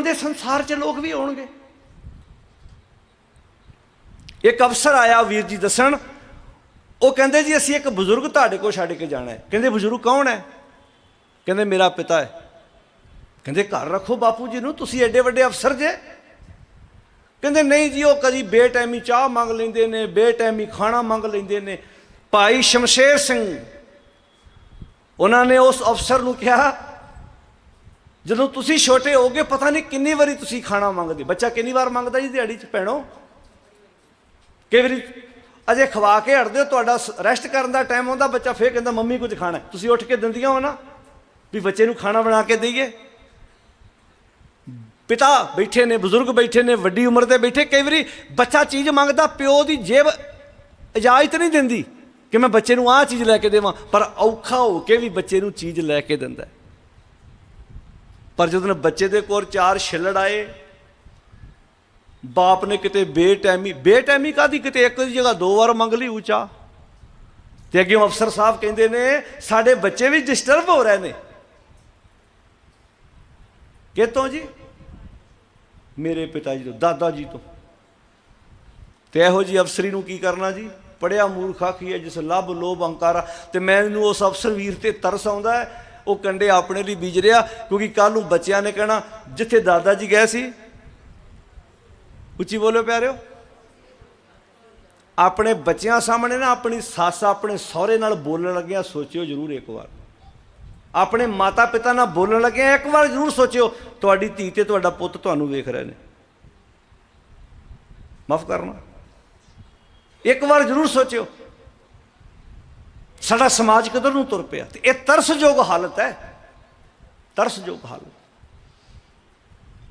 ਇਦਾਂ ਦੇ ਸੰਸਾਰ 'ਚ ਲੋਕ ਵੀ ਹੋਣਗੇ ਇੱਕ ਅਫਸਰ ਆਇਆ ਵੀਰ ਜੀ ਦੱਸਣ, ਉਹ ਕਹਿੰਦੇ ਜੀ ਅਸੀਂ ਇੱਕ ਬਜ਼ੁਰਗ ਤੁਹਾਡੇ ਕੋਲ ਛੱਡ ਕੇ ਜਾਣਾ ਹੈ। ਕਹਿੰਦੇ, ਬਜ਼ੁਰਗ ਕੌਣ ਹੈ? ਕਹਿੰਦੇ, ਮੇਰਾ ਪਿਤਾ ਹੈ। ਕਹਿੰਦੇ, ਘਰ ਰੱਖੋ ਬਾਪੂ ਜੀ ਨੂੰ, ਤੁਸੀਂ ਐਡੇ ਵੱਡੇ ਅਫਸਰ ਜੇ। ਕਹਿੰਦੇ, ਨਹੀਂ ਜੀ, ਉਹ ਕਦੀ ਬੇਟੈਮੀ ਚਾਹ ਮੰਗ ਲੈਂਦੇ ਨੇ, ਬੇਟੈਮੀ ਖਾਣਾ ਮੰਗ ਲੈਂਦੇ ਨੇ। ਭਾਈ ਸ਼ਮਸ਼ੇਰ ਸਿੰਘ, ਉਹਨਾਂ ਨੇ ਉਸ ਅਫਸਰ ਨੂੰ ਕਿਹਾ ਜਦੋਂ ਤੁਸੀਂ ਛੋਟੇ ਹੋਗੇ ਪਤਾ ਨਹੀਂ ਕਿੰਨੀ ਵਾਰੀ ਤੁਸੀਂ ਖਾਣਾ ਮੰਗਦੇ। ਬੱਚਾ ਕਿੰਨੀ ਵਾਰ ਮੰਗਦਾ ਜੀ ਦਿਹਾੜੀ 'ਚ, ਭੈਣੋ? ਕਈ ਵਾਰੀ ਅਜੇ ਖਵਾ ਕੇ ਹਟਦੇ ਹੋ, ਤੁਹਾਡਾ ਰੈਸਟ ਕਰਨ ਦਾ ਟਾਈਮ ਆਉਂਦਾ, ਬੱਚਾ ਫੇਰ ਕਹਿੰਦਾ, ਮੰਮੀ, ਕੁਝ ਖਾਣਾ ਤੁਸੀਂ ਉੱਠ ਕੇ ਦਿੰਦੀਆਂ ਹੋ ਨਾ, ਵੀ ਬੱਚੇ ਨੂੰ ਖਾਣਾ ਬਣਾ ਕੇ ਦਈਏ। ਪਿਤਾ ਬੈਠੇ ਨੇ, ਬਜ਼ੁਰਗ ਬੈਠੇ ਨੇ, ਵੱਡੀ ਉਮਰ ਦੇ ਬੈਠੇ, ਕਈ ਵਾਰੀ ਬੱਚਾ ਚੀਜ਼ ਮੰਗਦਾ, ਪਿਓ ਦੀ ਜੇਬ ਇਜਾਜ਼ਤ ਨਹੀਂ ਦਿੰਦੀ, ਕਿ ਮੈਂ ਬੱਚੇ ਨੂੰ ਆਹ ਚੀਜ਼ ਲੈ ਕੇ ਦੇਵਾਂ। ਪਰ ਔਖਾ ਹੋ ਕੇ ਵੀ ਬੱਚੇ ਨੂੰ ਚੀਜ਼ ਲੈ ਕੇ ਦਿੰਦਾ ਪਰ ਜਦੋਂ ਬੱਚੇ ਦੇ ਕੋਲ ਚਾਰ ਛਿੱਲੜ ਆਏ, ਬਾਪ ਨੇ ਕਿਤੇ ਬੇਟੈਮੀ ਬੇਟੈਮੀ ਕਾਦੀ ਕਿਤੇ ਇੱਕ ਦੀ ਜਗ੍ਹਾ ਦੋ ਵਾਰ ਮੰਗ ਲਈ ਉੱਚਾ? ਤੇ ਅੱਗੇ ਅਫਸਰ ਸਾਹਿਬ ਕਹਿੰਦੇ ਨੇ, ਸਾਡੇ ਬੱਚੇ ਵੀ ਡਿਸਟਰਬ ਹੋ ਰਹੇ ਨੇ। ਕਿਤੋਂ ਜੀ? ਮੇਰੇ ਪਿਤਾ ਜੀ ਤੋਂ, ਦਾਦਾ ਜੀ ਤੋਂ। ਤੇ ਇਹੋ ਜੀ ਅਫਸਰੀ ਨੂੰ ਕੀ ਕਰਨਾ ਜੀ? ਪੜਿਆ ਮੂਰਖਾ ਕੀ ਹੈ, ਜਿਸ ਲੱਭ ਲੋਭ ਅੰਕਾਰਾ ਤੇ ਮੈਨੂੰ ਉਸ ਅਫਸਰ ਵੀਰ ਤੇ ਤਰਸ ਆਉਂਦਾ ਹੈ ਉਹ ਕੰਡੇ ਆਪਣੇ ਲਈ ਬੀਜ ਰਿਹਾ, ਕਿਉਂਕਿ ਕੱਲ ਨੂੰ ਬੱਚਿਆਂ ਨੇ ਕਹਿਣਾ, ਜਿੱਥੇ ਦਾਦਾ ਜੀ ਗਏ ਸੀ। ਉੱਚੀ ਬੋਲੋ ਪਿਆਰਿਓ। ਆਪਣੇ ਬੱਚਿਆਂ ਸਾਹਮਣੇ ਨਾ ਆਪਣੀ ਸੱਸ ਆਪਣੇ ਸਹੁਰੇ ਨਾਲ ਬੋਲਣ ਲੱਗਿਆ, ਸੋਚਿਓ ਜ਼ਰੂਰ ਇੱਕ ਵਾਰ। ਆਪਣੇ ਮਾਤਾ ਪਿਤਾ ਨਾਲ ਬੋਲਣ ਲੱਗਿਆ, ਇੱਕ ਵਾਰ ਜ਼ਰੂਰ ਸੋਚਿਓ, ਤੁਹਾਡੀ ਧੀ ਤੇ ਤੁਹਾਡਾ ਪੁੱਤ ਤੁਹਾਨੂੰ ਵੇਖ ਰਹੇ ਨੇ। ਮਾਫ ਕਰਨਾ। ਇੱਕ ਵਾਰ ਜ਼ਰੂਰ ਸੋਚਿਓ। ਸਾਡਾ ਸਮਾਜ ਕਿੱਧਰ ਨੂੰ ਤੁਰ ਪਿਆ? ਤੇ ਇਹ ਤਰਸਯੋਗ ਹਾਲਤ ਹੈ। ਤਰਸਯੋਗ ਹਾਲਤ।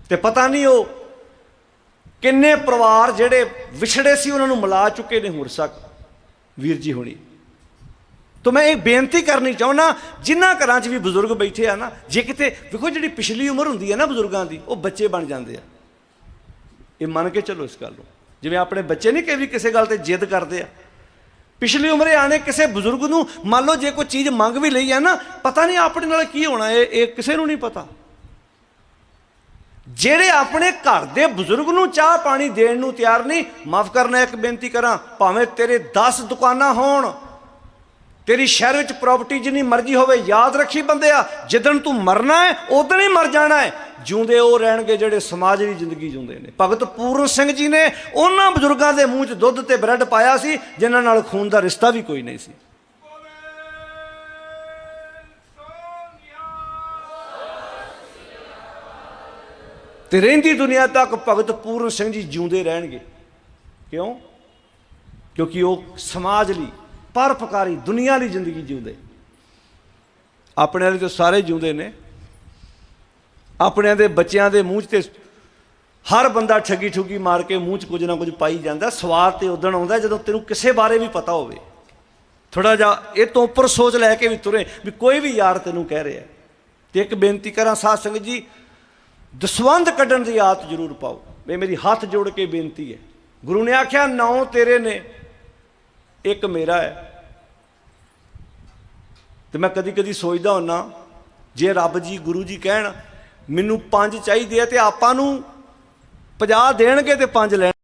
ਤੇ ਪਤਾ ਨਹੀਂ ਉਹ ਕਿੰਨੇ ਪਰਿਵਾਰ ਜਿਹੜੇ ਵਿਛੜੇ ਸੀ, ਉਹਨਾਂ ਨੂੰ ਮਿਲਾ ਚੁੱਕੇ ਨੇ ਹੁਣ ਤੱਕ ਵੀਰ ਜੀ ਹੋਣੀ। ਤਾਂ ਮੈਂ ਇਹ ਬੇਨਤੀ ਕਰਨੀ ਚਾਹੁੰਦਾ, ਜਿਨ੍ਹਾਂ ਘਰਾਂ 'ਚ ਵੀ ਬਜ਼ੁਰਗ ਬੈਠੇ ਆ ਨਾ, ਜੇ ਕਿਤੇ ਵੇਖੋ ਜਿਹੜੀ ਪਿਛਲੀ ਉਮਰ ਹੁੰਦੀ ਹੈ ਨਾ ਬਜ਼ੁਰਗਾਂ ਦੀ, ਉਹ ਬੱਚੇ ਬਣ ਜਾਂਦੇ ਆ। ਇਹ ਮੰਨ ਕੇ ਚੱਲੋ ਇਸ ਗੱਲ ਨੂੰ। ਜਿਵੇਂ ਆਪਣੇ ਬੱਚੇ ਨਹੀਂ ਕਈ ਵੀ ਕਿਸੇ ਗੱਲ ਤੇ ਜਿੱਦ ਕਰਦੇ ਆ। ਪਿਛਲੀ ਉਮਰੇ ਆਣੇ ਕਿਸੇ ਬਜ਼ੁਰਗ ਨੂੰ ਮੰਨ ਲਓ ਜੇ ਕੋਈ ਚੀਜ਼ ਮੰਗ ਵੀ ਲਈ ਹੈ ਨਾ, ਪਤਾ ਨਹੀਂ ਆਪਣੇ ਨਾਲ ਕੀ ਹੋਣਾ, ਇਹ ਇਹ ਕਿਸੇ ਨੂੰ ਨਹੀਂ ਪਤਾ। ਜਿਹੜੇ ਆਪਣੇ ਘਰ ਦੇ ਬਜ਼ੁਰਗ ਨੂੰ ਚਾਹ ਪਾਣੀ ਦੇਣ ਨੂੰ ਤਿਆਰ ਨਹੀਂ, ਮਾਫ ਕਰਨਾ, ਇੱਕ ਬੇਨਤੀ ਕਰਾਂ, ਭਾਵੇਂ ਤੇਰੇ 10 ਦੁਕਾਨਾਂ ਹੋਣ, ਤੇਰੀ ਸ਼ਹਿਰ ਵਿੱਚ ਪ੍ਰਾਪਰਟੀ ਜਿੰਨੀ ਮਰਜ਼ੀ ਹੋਵੇ, ਯਾਦ ਰੱਖੀ ਬੰਦਿਆ ਜਿੱਦਣ ਤੂੰ ਮਰਨਾ ਹੈ, ਉਦੋਂ ਹੀ ਮਰ ਜਾਣਾ ਹੈ। ਜਿਉਂਦੇ ਉਹ ਰਹਿਣਗੇ ਜਿਹੜੇ ਸਮਾਜ ਦੀ ਜ਼ਿੰਦਗੀ ਜਿਉਂਦੇ ਨੇ। ਭਗਤ ਪੂਰਨ ਸਿੰਘ ਜੀ ਨੇ ਉਹਨਾਂ ਬਜ਼ੁਰਗਾਂ ਦੇ ਮੂੰਹ 'ਚ ਦੁੱਧ ਤੇ ਬ੍ਰੈਡ ਪਾਇਆ ਸੀ, ਜਿਨ੍ਹਾਂ ਨਾਲ ਖੂਨ ਦਾ ਰਿਸ਼ਤਾ ਵੀ ਕੋਈ ਨਹੀਂ ਸੀ। ਤੇ ਰਹਿੰਦੀ ਦੁਨੀਆ ਤੱਕ ਭਗਤ ਪੂਰਨ ਸਿੰਘ ਜੀ ਜਿਉਂਦੇ ਰਹਿਣਗੇ। ਕਿਉਂ? ਕਿਉਂਕਿ ਉਹ ਸਮਾਜ ਲਈ ਪਰਪਕਾਰੀ ਦੁਨੀਆ ਲਈ ਜ਼ਿੰਦਗੀ ਜਿਉਂਦੇ। ਆਪਣੇ ਵਾਲੇ ਤਾਂ ਸਾਰੇ ਜਿਉਂਦੇ ਨੇ। ਆਪਣਿਆਂ ਦੇ ਬੱਚਿਆਂ ਦੇ ਮੂੰਹ 'ਚ ਤੇ ਹਰ ਬੰਦਾ ਠੱਗੀ ਠੁੱਗੀ ਮਾਰ ਕੇ ਮੂੰਹ 'ਚ ਕੁਝ ਨਾ ਕੁਝ ਪਾਈ ਜਾਂਦਾ ਸਵਾਦ ਤੇ ਉਦਣ ਆਉਂਦਾ ਜਦੋਂ ਤੈਨੂੰ ਕਿਸੇ ਬਾਰੇ ਵੀ ਪਤਾ ਹੋਵੇ। ਥੋੜਾ ਜਿਹਾ ਇਹ ਤੋਂ ਉੱਪਰ ਸੋਚ ਲੈ ਕੇ ਵੀ ਤੁਰੇ, ਵੀ ਕੋਈ ਵੀ ਯਾਰ ਤੈਨੂੰ ਕਹਿ ਰਿਹਾ ਤੇ ਇੱਕ ਬੇਨਤੀ ਕਰਾਂ, ਸਾਧ ਸੰਗਤ ਜੀ ਦਸਵੰਦ ਕੱਢਣ ਦੀ ਆਦਤ ਜ਼ਰੂਰ ਪਾਓ। ਇਹ ਮੇਰੀ ਹੱਥ ਜੋੜ ਕੇ ਬੇਨਤੀ ਹੈ। ਗੁਰੂ ਨੇ ਆਖਿਆ, ਨੌ ਤੇਰੇ ਨੇ, ਇੱਕ ਮੇਰਾ ਹੈ। ਤੇ ਮੈਂ ਕਦੀ ਕਦੀ ਸੋਚਦਾ ਹੁੰਨਾ, ਜੇ ਰੱਬ ਜੀ, ਗੁਰੂ ਜੀ ਕਹਿਣ ਮੈਨੂੰ ਪੰਜ ਚਾਹੀਦੇ ਆ ਤੇ ਆਪਾਂ ਨੂੰ 50 ਦੇਣਗੇ ਤੇ ਪੰਜ ਲੈਣ